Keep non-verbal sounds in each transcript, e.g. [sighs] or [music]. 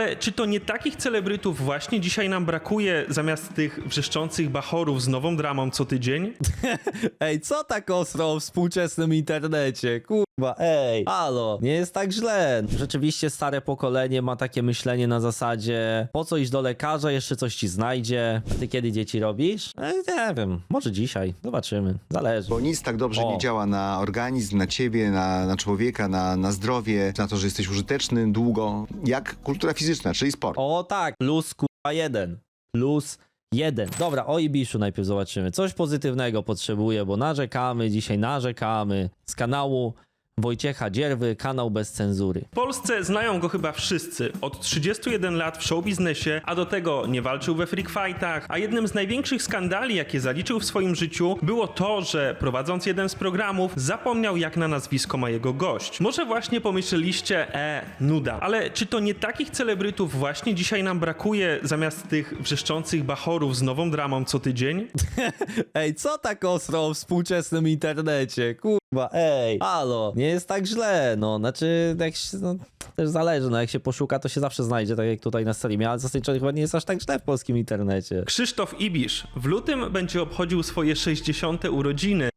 Ale czy to nie takich celebrytów właśnie dzisiaj nam brakuje zamiast tych wrzeszczących bachorów z nową dramą co tydzień? [laughs] Ej, co tak ostro o współczesnym internecie? Kurwa, ej, halo, nie jest tak źle. Rzeczywiście stare pokolenie ma takie myślenie na zasadzie po co iść do lekarza, jeszcze coś ci znajdzie. A ty kiedy dzieci robisz? Ej, nie wiem, może dzisiaj, zobaczymy, zależy. Bo nic tak dobrze O. nie działa na organizm, na ciebie, na, na człowieka, na, na zdrowie, na to, że jesteś użyteczny długo, jak kultura fizyczna, czyli sport. O tak, plus kurwa jeden, plus jeden. Dobra, o Ibiszu najpierw zobaczymy. Coś pozytywnego potrzebuję, bo narzekamy, dzisiaj narzekamy. Z kanału Wojciecha Dzierwy, kanał bez cenzury. W Polsce znają go chyba wszyscy. Od 31 lat w showbiznesie, a do tego nie walczył we freak fightach, a jednym z największych skandali, jakie zaliczył w swoim życiu, było to, że prowadząc jeden z programów, zapomniał jak na nazwisko ma jego gość. Może właśnie pomyśleliście, e, nuda. Ale czy to nie takich celebrytów właśnie dzisiaj nam brakuje zamiast tych wrzeszczących bachorów z nową dramą co tydzień? [laughs] Ej, co tak ostro o współczesnym internecie? Kurwa, ej, halo, nie jest tak źle, no, znaczy, jak się, no, też zależy, no, jak się poszuka, to się zawsze znajdzie, tak jak tutaj na streamie, ale zasadniczo chyba nie jest aż tak źle w polskim internecie. Krzysztof Ibisz w lutym będzie obchodził swoje 60. urodziny.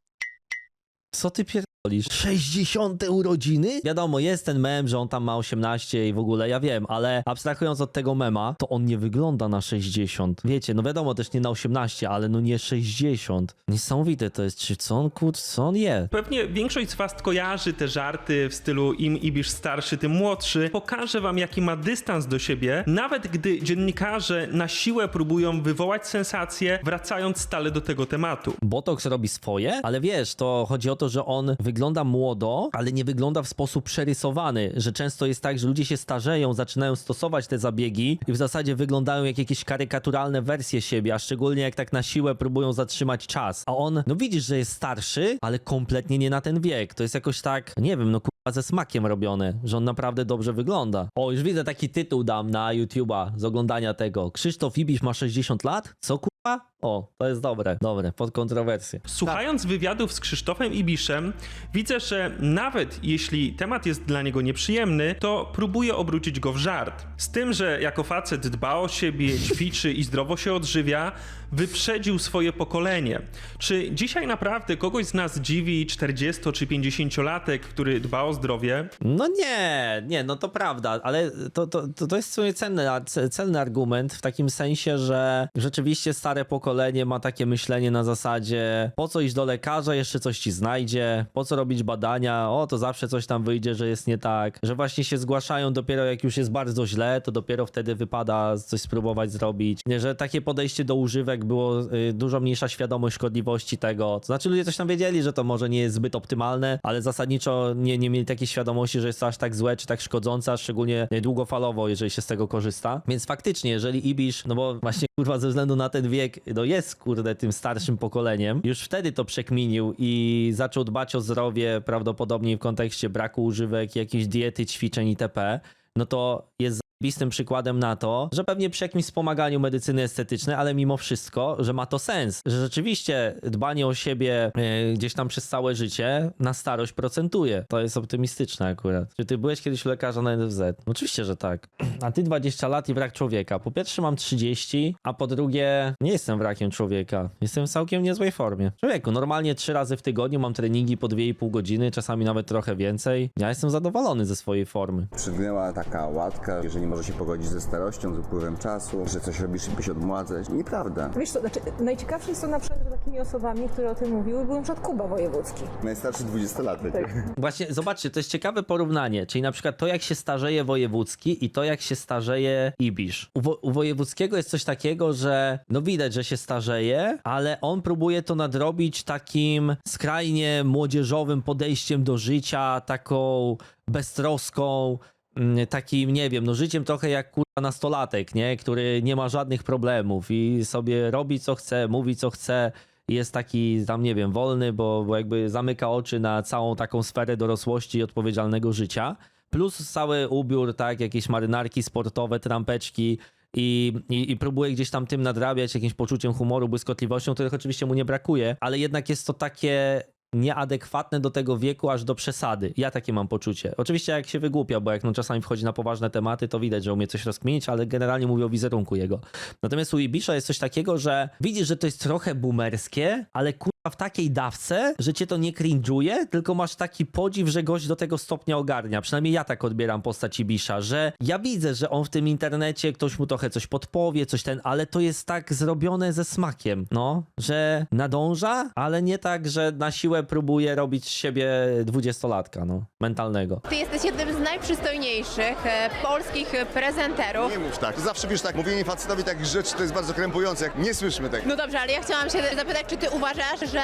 Co ty pierdolisz? 60 urodziny? Wiadomo, jest ten mem, że on tam ma 18 i w ogóle, ja wiem, ale abstrahując od tego mema, to on nie wygląda na 60. Wiecie, no wiadomo, też nie na 18, ale no nie 60. Niesamowite to jest, czy co on, kur, co on je? Pewnie większość z was kojarzy te żarty w stylu im Ibisz starszy, tym młodszy. Pokażę wam, jaki ma dystans do siebie, nawet gdy dziennikarze na siłę próbują wywołać sensację, wracając stale do tego tematu. Botox robi swoje, ale wiesz, to chodzi o to, że on wygląda młodo, ale nie wygląda w sposób przerysowany, że często jest tak, że ludzie się starzeją, zaczynają stosować te zabiegi i w zasadzie wyglądają jak jakieś karykaturalne wersje siebie, a szczególnie jak tak na siłę próbują zatrzymać czas. A on, no widzisz, że jest starszy, ale kompletnie nie na ten wiek. To jest jakoś tak, nie wiem, no ze smakiem robione, że on naprawdę dobrze wygląda. O, już widzę taki tytuł dam na YouTube'a z oglądania tego. Krzysztof Ibisz ma 60 lat? Co kurwa? O, to jest dobre, dobre, pod kontrowersję. Słuchając wywiadów z Krzysztofem Ibiszem, widzę, że nawet jeśli temat jest dla niego nieprzyjemny, to próbuje obrócić go w żart. Z tym, że jako facet dba o siebie, ćwiczy i zdrowo się odżywia, wyprzedził swoje pokolenie. Czy dzisiaj naprawdę kogoś z nas dziwi 40 czy 50-latek, który dba o zdrowie? No nie, nie, no to prawda, ale to, to, to, to jest w sumie cenny, ce- celny argument w takim sensie, że rzeczywiście stare pokolenie ma takie myślenie na zasadzie po co iść do lekarza, jeszcze coś ci znajdzie, po co robić badania, o to zawsze coś tam wyjdzie, że jest nie tak, że właśnie się zgłaszają dopiero jak już jest bardzo źle, to dopiero wtedy wypada coś spróbować zrobić, nie, że takie podejście do używek było y, dużo mniejsza świadomość szkodliwości tego, to znaczy ludzie coś tam wiedzieli, że to może nie jest zbyt optymalne, ale zasadniczo nie, nie mieli takiej świadomości, że jest to aż tak złe, czy tak szkodzące, a szczególnie długofalowo, jeżeli się z tego korzysta. Więc faktycznie, jeżeli Ibisz, no bo właśnie kurwa ze względu na ten wiek, no jest kurde tym starszym pokoleniem, już wtedy to przekminił i zaczął dbać o zdrowie prawdopodobnie w kontekście braku używek, jakiejś diety, ćwiczeń itp., no to jest zajebistym przykładem na to, że pewnie przy jakimś wspomaganiu medycyny estetycznej, ale mimo wszystko, że ma to sens, że rzeczywiście dbanie o siebie e, gdzieś tam przez całe życie na starość procentuje. To jest optymistyczne akurat. Czy ty byłeś kiedyś u lekarza na NFZ? Oczywiście, że tak. A ty 20 lat i brak człowieka. Po pierwsze mam 30, a po drugie nie jestem wrakiem człowieka. Jestem w całkiem niezłej formie. Człowieku, normalnie 3 razy w tygodniu mam treningi po 2,5 godziny, czasami nawet trochę więcej. Ja jestem zadowolony ze swojej formy. Przygnęła taka łatka, że nie może się pogodzić ze starością, z upływem czasu, że coś robisz, żeby się odmładzać. Nieprawda. Wiesz co, znaczy, najciekawsze jest to na przykład, takimi osobami, które o tym mówiły, był na przykład Kuba Wojewódzki. Najstarszy dwudziestolatek. Właśnie, zobaczcie, to jest ciekawe porównanie, czyli na przykład to, jak się starzeje Wojewódzki i to, jak się starzeje Ibisz. U, Wo- u Wojewódzkiego jest coś takiego, że no widać, że się starzeje, ale on próbuje to nadrobić takim skrajnie młodzieżowym podejściem do życia, taką beztroską, takim, nie wiem, no życiem trochę jak kurwa nastolatek, nie? Który nie ma żadnych problemów i sobie robi co chce, mówi co chce, jest taki tam, nie wiem, wolny, bo, bo jakby zamyka oczy na całą taką sferę dorosłości i odpowiedzialnego życia. Plus cały ubiór, tak, jakieś marynarki sportowe, trampeczki i, i, i próbuje gdzieś tam tym nadrabiać jakimś poczuciem humoru, błyskotliwością, których oczywiście mu nie brakuje, ale jednak jest to takie nieadekwatne do tego wieku aż do przesady. Ja takie mam poczucie. Oczywiście jak się wygłupia, bo jak no czasami wchodzi na poważne tematy, to widać, że umie coś rozkminić, ale generalnie mówię o wizerunku jego. Natomiast u Ibisza jest coś takiego, że widzisz, że to jest trochę boomerskie, ale kurwa w takiej dawce, że cię to nie cringe'uje, tylko masz taki podziw, że gość do tego stopnia ogarnia. Przynajmniej ja tak odbieram postać Ibisza, że ja widzę, że on w tym internecie, ktoś mu trochę coś podpowie, coś ten, ale to jest tak zrobione ze smakiem, no, że nadąża, ale nie tak, że na siłę próbuje robić z siebie dwudziestolatka, no, mentalnego. Ty jesteś jednym z najprzystojniejszych e, polskich prezenterów. Nie mów tak. Zawsze wiesz tak, mówienie facetowi takich rzeczy to jest bardzo krępujące. Jak nie słyszymy tak. No dobrze, ale ja chciałam się zapytać, czy ty uważasz, że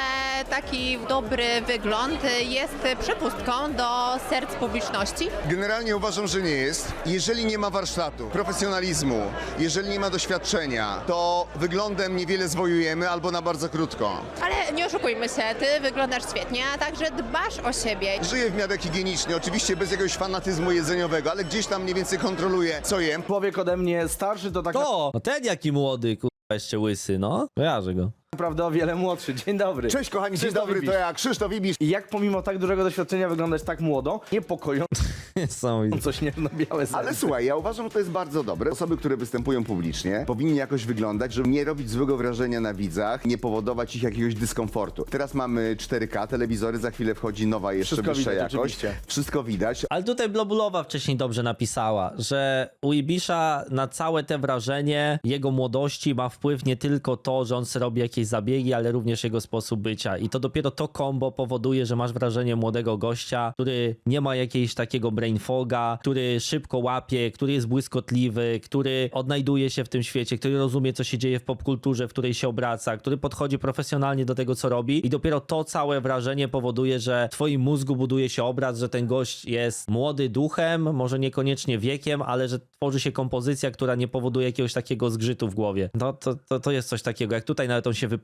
taki dobry wygląd jest przepustką do serc publiczności? Generalnie uważam, że nie jest. Jeżeli nie ma warsztatu, profesjonalizmu, jeżeli nie ma doświadczenia, to wyglądem niewiele zwojujemy albo na bardzo krótko. Ale nie oszukujmy się, ty wyglądasz świetnie, a także dbasz o siebie. Żyję w miarę higienicznie, oczywiście bez jakiegoś fanatyzmu jedzeniowego, ale gdzieś tam mniej więcej kontroluję, co jem. człowiek ode mnie starszy, to tak To! No ten jaki młody, kurwa, jeszcze łysy, no. Kojarzę go. Naprawdę o wiele młodszy. Dzień dobry. Cześć kochani, dzień Krzysztof dobry, to Ibisz. ja, Krzysztof Ibisz. I jak pomimo tak dużego doświadczenia wyglądać tak młodo, niepokojąco [laughs] Niesamowite. śmierno-białe serce. Ale słuchaj, ja uważam, że to jest bardzo dobre. Osoby, które występują publicznie, powinny jakoś wyglądać, żeby nie robić złego wrażenia na widzach, nie powodować ich jakiegoś dyskomfortu. Teraz mamy 4K, telewizory, za chwilę wchodzi nowa, jeszcze Wszystko wyższa widać, jakość. oczywiście. Wszystko widać. Ale tutaj Blobulowa wcześniej dobrze napisała, że u Ibisza na całe te wrażenie jego młodości ma wpływ nie tylko to, że on sobie robi jakieś zabiegi, ale również jego sposób bycia. I to dopiero to kombo powoduje, że masz wrażenie młodego gościa, który nie ma jakiegoś takiego brain foga, który szybko łapie, który jest błyskotliwy, który odnajduje się w tym świecie, który rozumie, co się dzieje w popkulturze, w której się obraca, który podchodzi profesjonalnie do tego, co robi. I dopiero to całe wrażenie powoduje, że w twoim mózgu buduje się obraz, że ten gość jest młody duchem, może niekoniecznie wiekiem, ale że tworzy się kompozycja, która nie powoduje jakiegoś takiego zgrzytu w głowie. No to, to, to jest coś takiego, jak tutaj nawet on się wypowiada,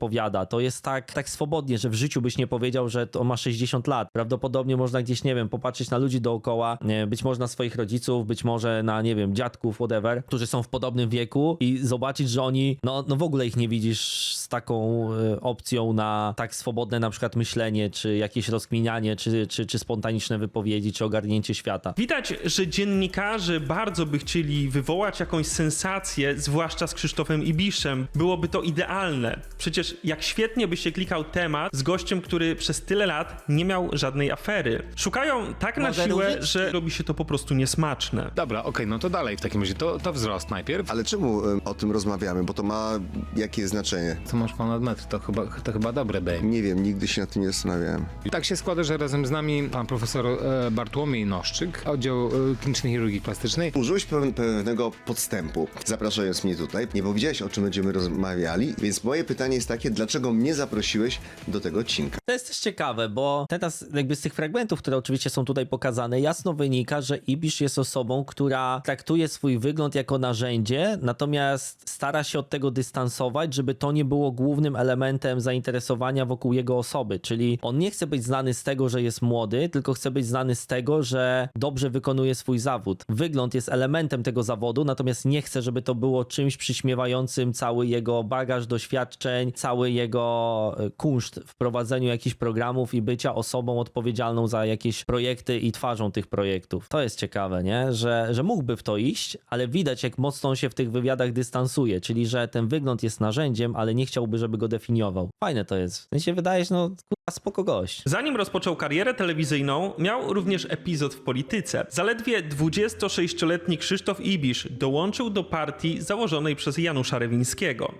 to jest tak, tak swobodnie, że w życiu byś nie powiedział, że on ma 60 lat. Prawdopodobnie można gdzieś, nie wiem, popatrzeć na ludzi dookoła, być może na swoich rodziców, być może na, nie wiem, dziadków, whatever, którzy są w podobnym wieku i zobaczyć, że oni, no, no w ogóle ich nie widzisz z taką e, opcją na tak swobodne na przykład myślenie, czy jakieś rozkminianie, czy, czy, czy spontaniczne wypowiedzi, czy ogarnięcie świata. Widać, że dziennikarze bardzo by chcieli wywołać jakąś sensację, zwłaszcza z Krzysztofem Ibiszem. Byłoby to idealne. Przecież jak świetnie by się klikał temat z gościem, który przez tyle lat nie miał żadnej afery. Szukają tak na Może siłę, użyć? że robi się to po prostu niesmaczne. Dobra, okej, no to dalej w takim razie, to, to wzrost najpierw. Ale czemu o tym rozmawiamy? Bo to ma jakie znaczenie? Co masz ponad metr, to chyba, to chyba dobre daje. Nie wiem, nigdy się nad tym nie zastanawiałem. I tak się składa, że razem z nami pan profesor e, Bartłomiej Noszczyk, oddział e, klinicznej chirurgii plastycznej. Użyłeś pew- pewnego podstępu, zapraszając mnie tutaj. Nie powiedziałeś, o czym będziemy rozmawiali, więc moje pytanie jest takie, dlaczego mnie zaprosiłeś do tego odcinka? To jest też ciekawe, bo teraz jakby z tych fragmentów, które oczywiście są tutaj pokazane, jasno wynika, że Ibisz jest osobą, która traktuje swój wygląd jako narzędzie, natomiast stara się od tego dystansować, żeby to nie było głównym elementem zainteresowania wokół jego osoby. Czyli on nie chce być znany z tego, że jest młody, tylko chce być znany z tego, że dobrze wykonuje swój zawód. Wygląd jest elementem tego zawodu, natomiast nie chce, żeby to było czymś przyśmiewającym cały jego bagaż doświadczeń, cały jego e, kunszt w prowadzeniu jakichś programów i bycia osobą odpowiedzialną za jakieś projekty i twarzą tych projektów. To jest ciekawe, nie? Że, że mógłby w to iść, ale widać, jak mocno on się w tych wywiadach dystansuje, czyli że ten wygląd jest narzędziem, ale nie chciałby, żeby go definiował. Fajne to jest. W sensie wydaje się, no kurwa, spoko gość. Zanim rozpoczął karierę telewizyjną, miał również epizod w polityce. Zaledwie 26-letni Krzysztof Ibisz dołączył do partii założonej przez Janusza Rewińskiego.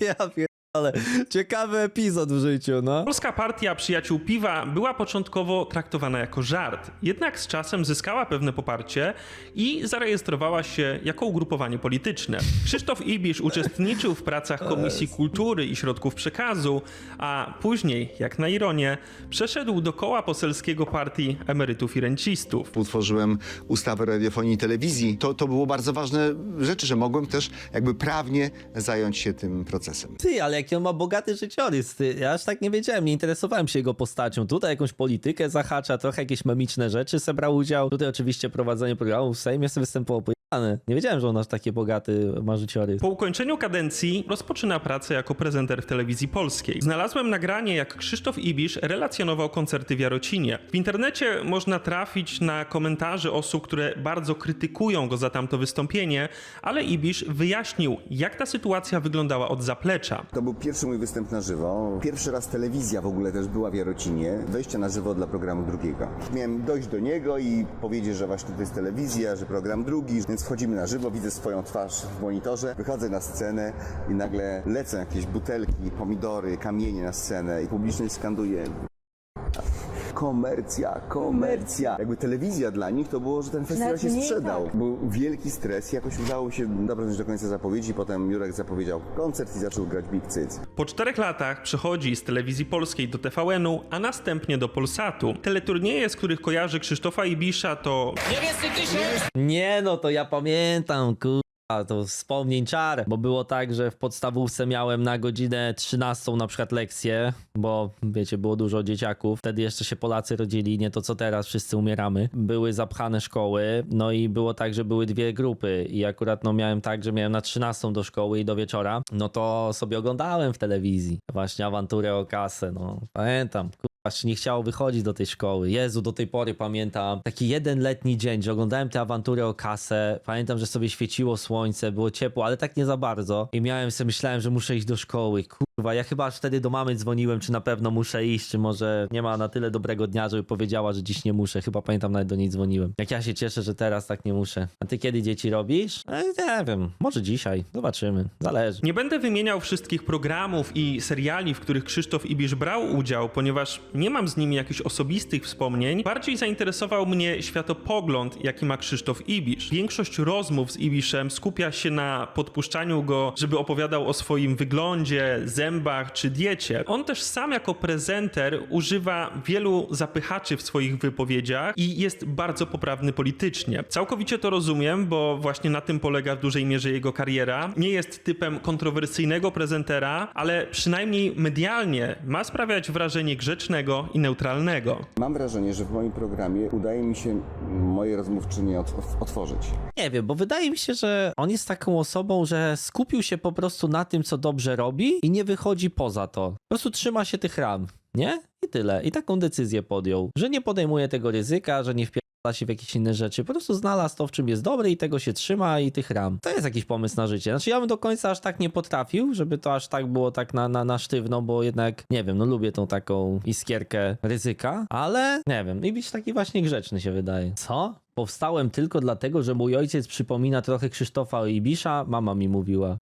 [laughs] ja ale ciekawy epizod w życiu, no. Polska Partia Przyjaciół Piwa była początkowo traktowana jako żart, jednak z czasem zyskała pewne poparcie i zarejestrowała się jako ugrupowanie polityczne. Krzysztof Ibisz uczestniczył w pracach Komisji Kultury i Środków Przekazu, a później, jak na ironię, przeszedł do koła poselskiego Partii Emerytów i Rencistów. Utworzyłem ustawę radiofonii i telewizji. To, to było bardzo ważne rzeczy, że mogłem też jakby prawnie zająć się tym procesem. Ty, ale jaki on ma bogaty życiorys, ty. Ja aż tak nie wiedziałem, nie interesowałem się jego postacią. Tutaj jakąś politykę zahacza, trochę jakieś memiczne rzeczy se brał udział. Tutaj oczywiście prowadzenie programu w Sejmie sobie występował pojechany. Nie wiedziałem, że on aż taki bogaty ma życiorys. Po ukończeniu kadencji rozpoczyna pracę jako prezenter w telewizji polskiej. Znalazłem nagranie, jak Krzysztof Ibisz relacjonował koncerty w Jarocinie. W internecie można trafić na komentarze osób, które bardzo krytykują go za tamto wystąpienie, ale Ibisz wyjaśnił, jak ta sytuacja wyglądała od zaplecza. To był pierwszy mój występ na żywo. Pierwszy raz telewizja w ogóle też była w Jarocinie. Wejście na żywo dla programu drugiego. Miałem dojść do niego i powiedzieć, że właśnie to jest telewizja, że program drugi, więc wchodzimy na żywo, widzę swoją twarz w monitorze, wychodzę na scenę i nagle lecą jakieś butelki, pomidory, kamienie na scenę i publiczność skanduje Komercja, komercja. Jakby telewizja dla nich to było, że ten festiwal Nawet się sprzedał. tak. Był wielki stres, jakoś udało się dobrnąć do końca zapowiedzi, potem Jurek zapowiedział koncert i zaczął grać Big Cyc. Po czterech latach przechodzi z telewizji polskiej do TVN-u, a następnie do Polsatu. Teleturnieje, z których kojarzy Krzysztofa Ibisza to Nie no, to ja pamiętam, kurwa, to wspomnień czar, bo było tak, że w podstawówce miałem na godzinę 13 na przykład lekcję, bo wiecie, było dużo dzieciaków, wtedy jeszcze się Polacy rodzili, nie to co teraz, wszyscy umieramy. Były zapchane szkoły, no i było tak, że były dwie grupy. I akurat no miałem tak, że miałem na 13 do szkoły i do wieczora, no to sobie oglądałem w telewizji właśnie awanturę o kasę, no. Pamiętam, Aż nie chciało wychodzić do tej szkoły. Jezu, do tej pory pamiętam taki jeden letni dzień, że oglądałem tę awanturę o kasę. Pamiętam, że sobie świeciło słońce, było ciepło, ale tak nie za bardzo. I miałem sobie, myślałem, że muszę iść do szkoły. Kurwa, ja chyba aż wtedy do mamy dzwoniłem, czy na pewno muszę iść, czy może nie ma na tyle dobrego dnia, żeby powiedziała, że dziś nie muszę. Chyba pamiętam, nawet do niej dzwoniłem. Jak ja się cieszę, że teraz tak nie muszę. A ty kiedy dzieci robisz? E, nie wiem, może dzisiaj. Zobaczymy. Zależy. Nie będę wymieniał wszystkich programów i seriali, w których Krzysztof Ibisz brał udział, ponieważ nie mam z nimi jakichś osobistych wspomnień. Bardziej zainteresował mnie światopogląd, jaki ma Krzysztof Ibisz. Większość rozmów z Ibiszem skupia się na podpuszczaniu go, żeby opowiadał o swoim wyglądzie, zębach czy diecie. On też sam jako prezenter używa wielu zapychaczy w swoich wypowiedziach i jest bardzo poprawny politycznie. Całkowicie to rozumiem, bo właśnie na tym polega w dużej mierze jego kariera. Nie jest typem kontrowersyjnego prezentera, ale przynajmniej medialnie ma sprawiać wrażenie grzecznego i neutralnego. Mam wrażenie, że w moim programie udaje mi się moje rozmówczynie ot- otworzyć. Nie wiem, bo wydaje mi się, że on jest taką osobą, że skupił się po prostu na tym, co dobrze robi i nie wychodzi poza to. Po prostu trzyma się tych ram, nie? I tyle. I taką decyzję podjął, że nie podejmuje tego ryzyka, że nie wpierdala się w jakieś inne rzeczy. Po prostu znalazł to, w czym jest dobry i tego się trzyma i tych ram. To jest jakiś pomysł na życie. Znaczy ja bym do końca aż tak nie potrafił, żeby to aż tak było tak na, na, na sztywno, bo jednak, nie wiem, no lubię tą taką iskierkę ryzyka, ale nie wiem, i być taki właśnie grzeczny się wydaje. Co? Powstałem tylko dlatego, że mój ojciec przypomina trochę Krzysztofa Ibisza. Mama mi mówiła.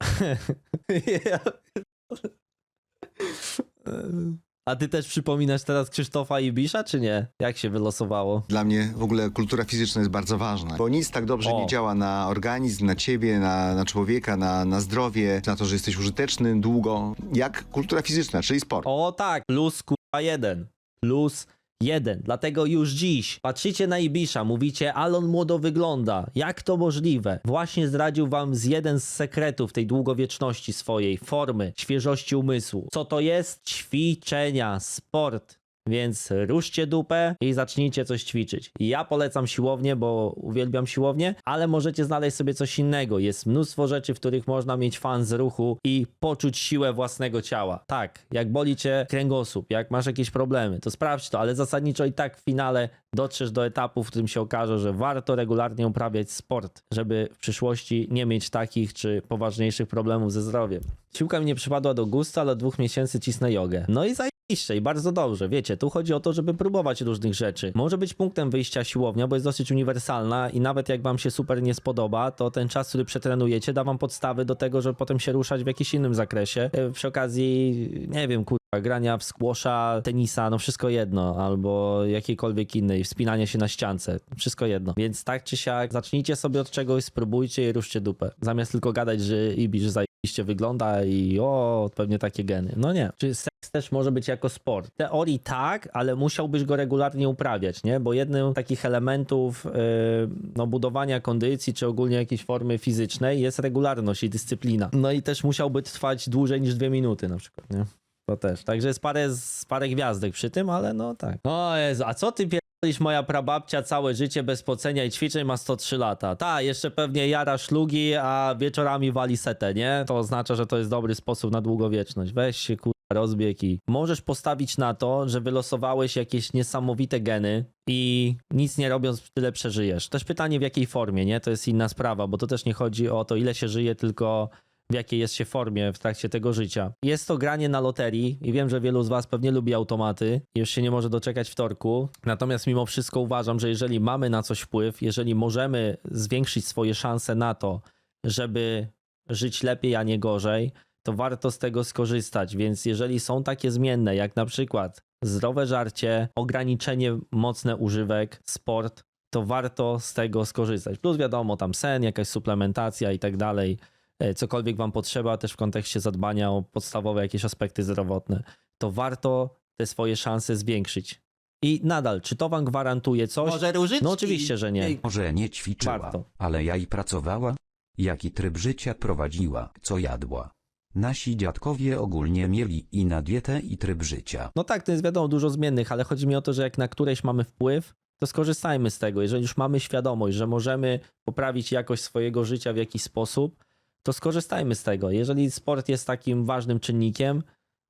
[laughs] A ty też przypominasz teraz Krzysztofa Ibisza, czy nie? Jak się wylosowało? Dla mnie w ogóle kultura fizyczna jest bardzo ważna, bo nic tak dobrze O. nie działa na organizm, na ciebie, na, na człowieka, na, na zdrowie, na to, że jesteś użyteczny długo, jak kultura fizyczna, czyli sport. O tak, plus kurwa jeden. Plus jeden. Dlatego już dziś patrzycie na Ibisza, mówicie, ale on młodo wygląda. Jak to możliwe? Właśnie zdradził wam z jeden z sekretów tej długowieczności swojej, formy, świeżości umysłu. Co to jest? Ćwiczenia, sport. Więc ruszcie dupę i zacznijcie coś ćwiczyć. Ja polecam siłownię, bo uwielbiam siłownię, ale możecie znaleźć sobie coś innego. Jest mnóstwo rzeczy, w których można mieć fan z ruchu i poczuć siłę własnego ciała. Tak, jak boli cię kręgosłup, jak masz jakieś problemy, to sprawdź to, ale zasadniczo i tak w finale dotrzesz do etapu, w którym się okaże, że warto regularnie uprawiać sport, żeby w przyszłości nie mieć takich czy poważniejszych problemów ze zdrowiem. Siłka mi nie przypadła do gustu, ale od dwóch miesięcy cisnę jogę. No i zajebiście i bardzo dobrze, wiecie, tu chodzi o to, żeby próbować różnych rzeczy. Może być punktem wyjścia siłownia, bo jest dosyć uniwersalna i nawet jak wam się super nie spodoba, to ten czas, który przetrenujecie, da wam podstawy do tego, żeby potem się ruszać w jakimś innym zakresie. E, Przy okazji, nie wiem, kurwa, grania w squasha, tenisa, no wszystko jedno, albo jakiejkolwiek innej, wspinania się na ściance, wszystko jedno. Więc tak czy siak, zacznijcie sobie od czegoś, spróbujcie i ruszcie dupę. Zamiast tylko gadać, że Ibisz zajebiście zajebiście wygląda i o, pewnie takie geny. No nie. Czy seks też może być jako sport? W teorii tak, ale musiałbyś go regularnie uprawiać, nie? Bo jednym z takich elementów yy, no, budowania kondycji, czy ogólnie jakiejś formy fizycznej jest regularność i dyscyplina. No i też musiałby trwać dłużej niż dwie minuty na przykład, nie? To też. Także jest parę, parę gwiazdek przy tym, ale no tak. O Jezu, a co ty pierdolisz, moja prababcia całe życie bez pocenia i ćwiczeń ma 103 lata. Ta, jeszcze pewnie jara szlugi, a wieczorami wali setę, nie? To oznacza, że to jest dobry sposób na długowieczność. Weź się kurwa rozbieg i możesz postawić na to, że wylosowałeś jakieś niesamowite geny i nic nie robiąc tyle przeżyjesz. Też pytanie w jakiej formie, nie? To jest inna sprawa, bo to też nie chodzi o to ile się żyje, tylko w jakiej jest się formie w trakcie tego życia. Jest to granie na loterii i wiem, że wielu z Was pewnie lubi automaty już się nie może doczekać wtorku. Natomiast mimo wszystko uważam, że jeżeli mamy na coś wpływ, jeżeli możemy zwiększyć swoje szanse na to, żeby żyć lepiej, a nie gorzej, to warto z tego skorzystać. Więc jeżeli są takie zmienne, jak na przykład zdrowe żarcie, ograniczenie mocne używek, sport, to warto z tego skorzystać. Plus wiadomo, tam sen, jakaś suplementacja i tak dalej cokolwiek wam potrzeba, też w kontekście zadbania o podstawowe jakieś aspekty zdrowotne, to warto te swoje szanse zwiększyć. I nadal, czy to wam gwarantuje coś? Może różyczki? No oczywiście, że nie. Może nie ćwiczyła, Warto. ale ja i pracowała. Jaki tryb życia prowadziła, co jadła. Nasi dziadkowie ogólnie mieli i na dietę i tryb życia. No tak, to jest wiadomo dużo zmiennych, ale chodzi mi o to, że jak na któreś mamy wpływ, to skorzystajmy z tego. Jeżeli już mamy świadomość, że możemy poprawić jakość swojego życia w jakiś sposób, to skorzystajmy z tego. Jeżeli sport jest takim ważnym czynnikiem,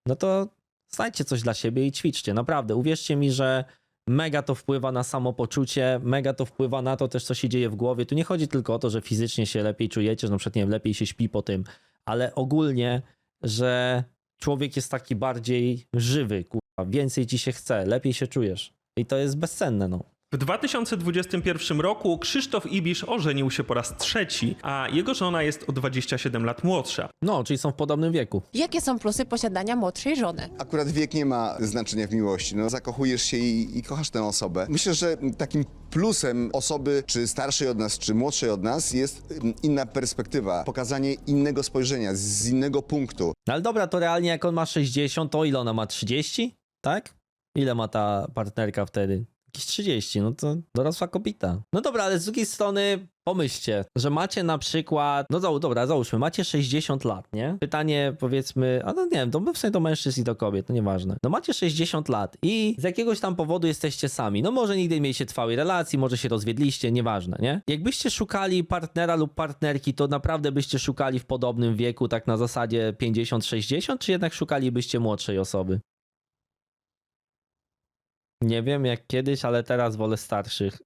no to znajdźcie coś dla siebie i ćwiczcie. Naprawdę, uwierzcie mi, że mega to wpływa na samopoczucie, mega to wpływa na to też, co się dzieje w głowie. Tu nie chodzi tylko o to, że fizycznie się lepiej czujecie, że na przykład, nie wiem, lepiej się śpi po tym, ale ogólnie, że człowiek jest taki bardziej żywy, kurwa, więcej ci się chce, lepiej się czujesz. I to jest bezcenne, no. W 2021 roku Krzysztof Ibisz ożenił się po raz trzeci, a jego żona jest o 27 lat młodsza. No, czyli są w podobnym wieku. Jakie są plusy posiadania młodszej żony? Akurat wiek nie ma znaczenia w miłości. No, zakochujesz się i, i kochasz tę osobę. Myślę, że takim plusem osoby, czy starszej od nas, czy młodszej od nas, jest ym, inna perspektywa, pokazanie innego spojrzenia, z innego punktu. No ale dobra, to realnie jak on ma 60, to ile ona ma? 30? Tak? Ile ma ta partnerka wtedy? Jakieś 30, no to dorosła kobita. No dobra, ale z drugiej strony pomyślcie, że macie na przykład, no dobra, załóżmy, macie 60 lat, nie? Pytanie powiedzmy, a no nie wiem, to w sumie do mężczyzn i do kobiet, to nieważne. No macie 60 lat i z jakiegoś tam powodu jesteście sami. No może nigdy nie mieliście trwałej relacji, może się rozwiedliście, nieważne, nie? Jakbyście szukali partnera lub partnerki, to naprawdę byście szukali w podobnym wieku, tak na zasadzie 50-60, czy jednak szukalibyście młodszej osoby? Nie wiem jak kiedyś, ale teraz wolę starszych.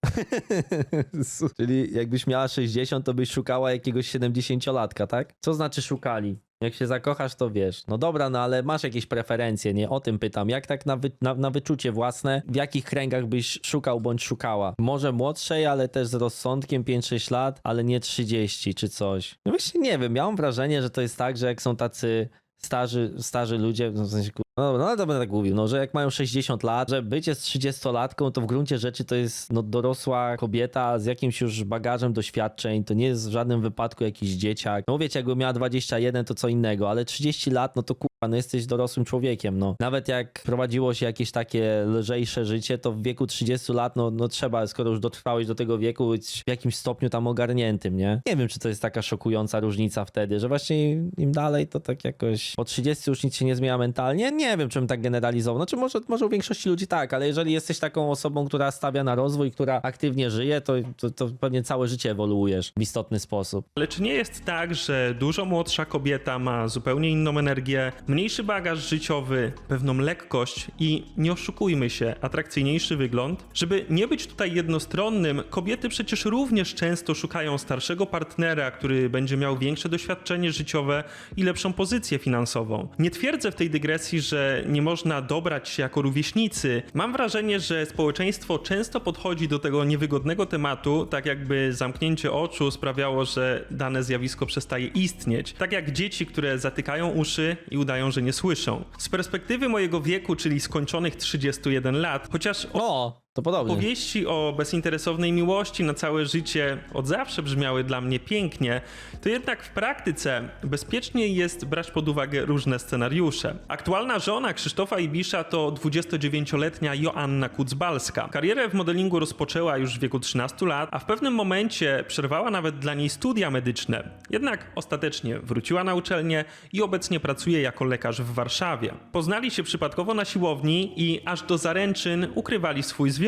[laughs] Czyli jakbyś miała 60, to byś szukała jakiegoś 70-latka, tak? Co znaczy szukali? Jak się zakochasz, to wiesz. No dobra, no ale masz jakieś preferencje, nie? O tym pytam. Jak tak na, wy, na, na wyczucie własne, w jakich kręgach byś szukał bądź szukała? Może młodszej, ale też z rozsądkiem 5-6 lat, ale nie 30 czy coś. No właśnie nie wiem, miałem wrażenie, że to jest tak, że jak są tacy starzy, starzy ludzie, w sensie, no, no to będę tak mówił, no, że jak mają 60 lat, że bycie z 30-latką, to w gruncie rzeczy to jest no, dorosła kobieta z jakimś już bagażem doświadczeń, to nie jest w żadnym wypadku jakiś dzieciak. No wiecie, jakby miała 21, to co innego, ale 30 lat, no to kurwa, no jesteś dorosłym człowiekiem, no. Nawet jak prowadziło się jakieś takie lżejsze życie, to w wieku 30 lat, no, no trzeba, skoro już dotrwałeś do tego wieku, być w jakimś stopniu tam ogarniętym, nie? Nie wiem, czy to jest taka szokująca różnica wtedy, że właśnie im dalej, to tak jakoś po 30 już nic się nie zmienia mentalnie. Nie wiem, czym tak generalizował. Znaczy, może, może u większości ludzi tak, ale jeżeli jesteś taką osobą, która stawia na rozwój, która aktywnie żyje, to, to, to pewnie całe życie ewoluujesz w istotny sposób. Ale czy nie jest tak, że dużo młodsza kobieta ma zupełnie inną energię, mniejszy bagaż życiowy, pewną lekkość i nie oszukujmy się, atrakcyjniejszy wygląd? Żeby nie być tutaj jednostronnym, kobiety przecież również często szukają starszego partnera, który będzie miał większe doświadczenie życiowe i lepszą pozycję finansową. Nie twierdzę w tej dygresji, że nie można dobrać się jako rówieśnicy. Mam wrażenie, że społeczeństwo często podchodzi do tego niewygodnego tematu, tak jakby zamknięcie oczu sprawiało, że dane zjawisko przestaje istnieć. Tak jak dzieci, które zatykają uszy i udają, że nie słyszą. Z perspektywy mojego wieku, czyli skończonych 31 lat, chociaż O, to podobnie. Powieści o bezinteresownej miłości na całe życie od zawsze brzmiały dla mnie pięknie, to jednak w praktyce bezpiecznie jest brać pod uwagę różne scenariusze. Aktualna żona Krzysztofa Ibisza to 29-letnia Joanna Kucbalska. Karierę w modelingu rozpoczęła już w wieku 13 lat, a w pewnym momencie przerwała nawet dla niej studia medyczne. Jednak ostatecznie wróciła na uczelnię i obecnie pracuje jako lekarz w Warszawie. Poznali się przypadkowo na siłowni i aż do zaręczyn ukrywali swój związek.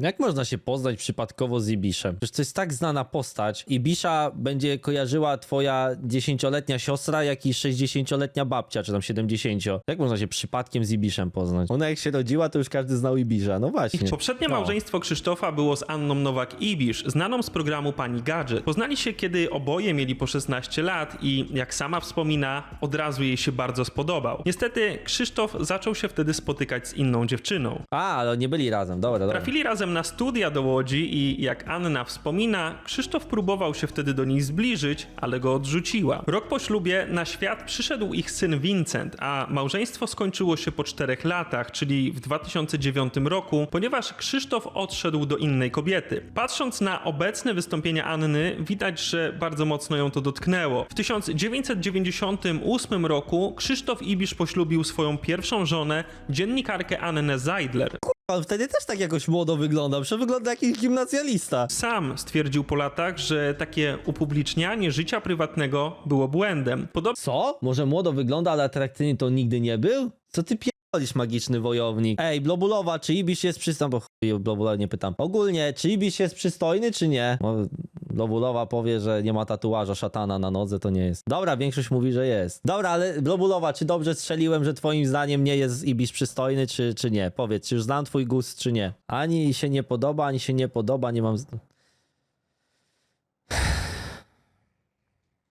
Jak można się poznać przypadkowo z Ibiszem? Przecież to jest tak znana postać. Ibisza będzie kojarzyła twoja 10-letnia siostra, jak i 60-letnia babcia, czy tam 70. Jak można się przypadkiem z Ibiszem poznać? Ona jak się rodziła, to już każdy znał Ibisza. No właśnie. Poprzednie No. małżeństwo Krzysztofa było z Anną Nowak-Ibisz, znaną z programu Pani Gadżet. Poznali się, kiedy oboje mieli po 16 lat i, jak sama wspomina, od razu jej się bardzo spodobał. Niestety, Krzysztof zaczął się wtedy spotykać z inną dziewczyną. A, ale nie byli razem. Dobra, dobra. Trafili razem na studia do Łodzi i, jak Anna wspomina, Krzysztof próbował się wtedy do niej zbliżyć, ale go odrzuciła. Rok po ślubie na świat przyszedł ich syn Vincent, a małżeństwo skończyło się po czterech latach, czyli w 2009 roku, ponieważ Krzysztof odszedł do innej kobiety. Patrząc na obecne wystąpienia Anny, widać, że bardzo mocno ją to dotknęło. W 1998 roku Krzysztof Ibisz poślubił swoją pierwszą żonę, dziennikarkę Annę Zeidler. On wtedy też tak jakoś młodo wyglądał. Przecież wygląda jak jakiś gimnacjalista. Sam stwierdził po latach, że takie upublicznianie życia prywatnego było błędem. Podobnie Co? Może młodo wygląda, ale atrakcyjny to nigdy nie był? Co ty pierdolisz, magiczny wojownik? Ej, Blobulowa, czy Ibisz jest przystojny? Bo chuj, Blobulowa nie pytam. Ogólnie, czy Ibisz jest przystojny, czy nie? Bo Blobulowa powie, że nie ma tatuaża szatana na nodze, to nie jest. Dobra, większość mówi, że jest. Dobra, ale Blobulowa, czy dobrze strzeliłem, że twoim zdaniem nie jest Ibisz przystojny, czy, czy nie? Powiedz, czy już znam twój gust, czy nie? Ani się nie podoba, ani się nie podoba, nie mam... [sighs]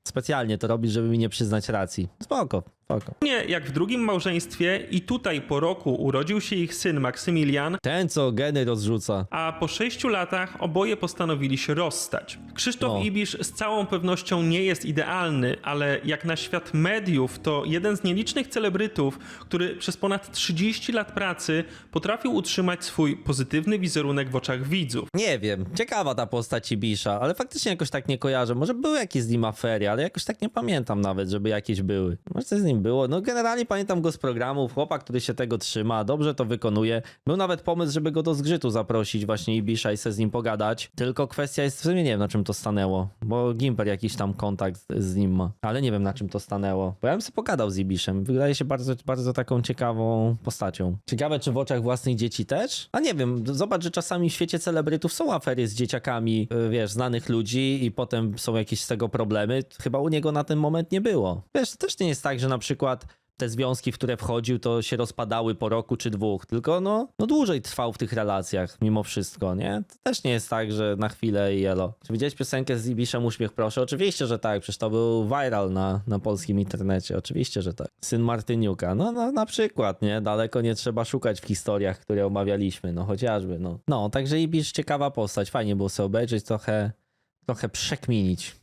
Specjalnie to robisz, żeby mi nie przyznać racji. Spoko, spoko. jak w drugim małżeństwie i tutaj po roku urodził się ich syn Maksymilian, Ten, co geny rozrzuca. a po sześciu latach oboje postanowili się rozstać. Krzysztof No. Ibisz z całą pewnością nie jest idealny, ale jak na świat mediów, to jeden z nielicznych celebrytów, który przez ponad 30 lat pracy potrafił utrzymać swój pozytywny wizerunek w oczach widzów. Nie wiem, ciekawa ta postać Ibisza, ale faktycznie jakoś tak nie kojarzę. Może były jakieś z nim afery, ale jakoś tak nie pamiętam nawet, żeby jakieś były. Może coś z nim było. No generalnie pamiętam go z programów, chłopak, który się tego trzyma, dobrze to wykonuje. Był nawet pomysł, żeby go do zgrzytu zaprosić właśnie Ibisza i se z nim pogadać. Tylko kwestia jest, w sumie nie wiem na czym to stanęło, bo Gimper jakiś tam kontakt z nim ma, ale nie wiem na czym to stanęło. Bo ja bym sobie pogadał z Ibiszem. Wydaje się bardzo, bardzo taką ciekawą postacią. Ciekawe, czy w oczach własnych dzieci też? A nie wiem, zobacz, że czasami w świecie celebrytów są afery z dzieciakami, y, wiesz, znanych ludzi i potem są jakieś z tego problemy. Chyba u niego na ten moment nie było. Wiesz, to też nie jest tak, że na przykład te związki, w które wchodził, to się rozpadały po roku czy dwóch, tylko no, no dłużej trwał w tych relacjach mimo wszystko, nie? To też nie jest tak, że na chwilę i elo. Czy widziałeś piosenkę z Ibiszem Uśmiech Proszę? Oczywiście, że tak, przecież to był viral na, na polskim internecie, oczywiście, że tak. Syn Martyniuka, no, no na przykład, nie? Daleko nie trzeba szukać w historiach, które omawialiśmy, no chociażby, no. No, także Ibisz ciekawa postać, fajnie było sobie obejrzeć, trochę, trochę przekminić.